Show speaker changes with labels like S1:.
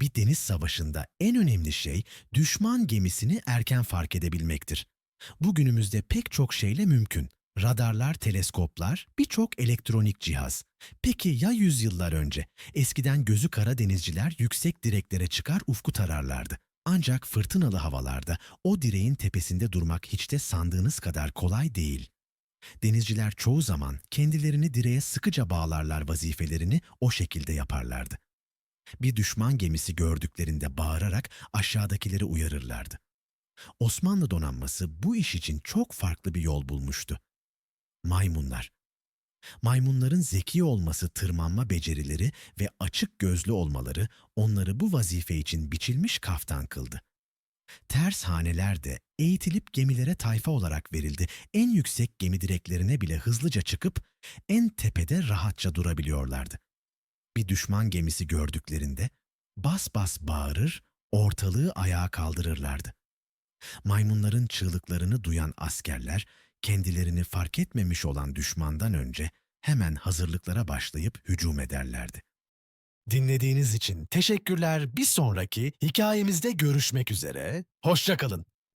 S1: Bir deniz savaşında en önemli şey düşman gemisini erken fark edebilmektir. Bugünümüzde pek çok şeyle mümkün. Radarlar, teleskoplar, birçok elektronik cihaz. Peki ya yüzyıllar önce? Eskiden gözü kara denizciler yüksek direklere çıkar ufku tararlardı. Ancak fırtınalı havalarda o direğin tepesinde durmak hiç de sandığınız kadar kolay değil. Denizciler çoğu zaman kendilerini direğe sıkıca bağlarlar vazifelerini o şekilde yaparlardı. Bir düşman gemisi gördüklerinde bağırarak aşağıdakileri uyarırlardı. Osmanlı donanması bu iş için çok farklı bir yol bulmuştu. Maymunlar. Maymunların zeki olması, tırmanma becerileri ve açık gözlü olmaları onları bu vazife için biçilmiş kaftan kıldı. Ters haneler de eğitilip gemilere tayfa olarak verildi. En yüksek gemi direklerine bile hızlıca çıkıp en tepede rahatça durabiliyorlardı. Bir düşman gemisi gördüklerinde bas bas bağırır, ortalığı ayağa kaldırırlardı. Maymunların çığlıklarını duyan askerler kendilerini fark etmemiş olan düşmandan önce hemen hazırlıklara başlayıp hücum ederlerdi. Dinlediğiniz için teşekkürler. Bir sonraki hikayemizde görüşmek üzere. Hoşçakalın.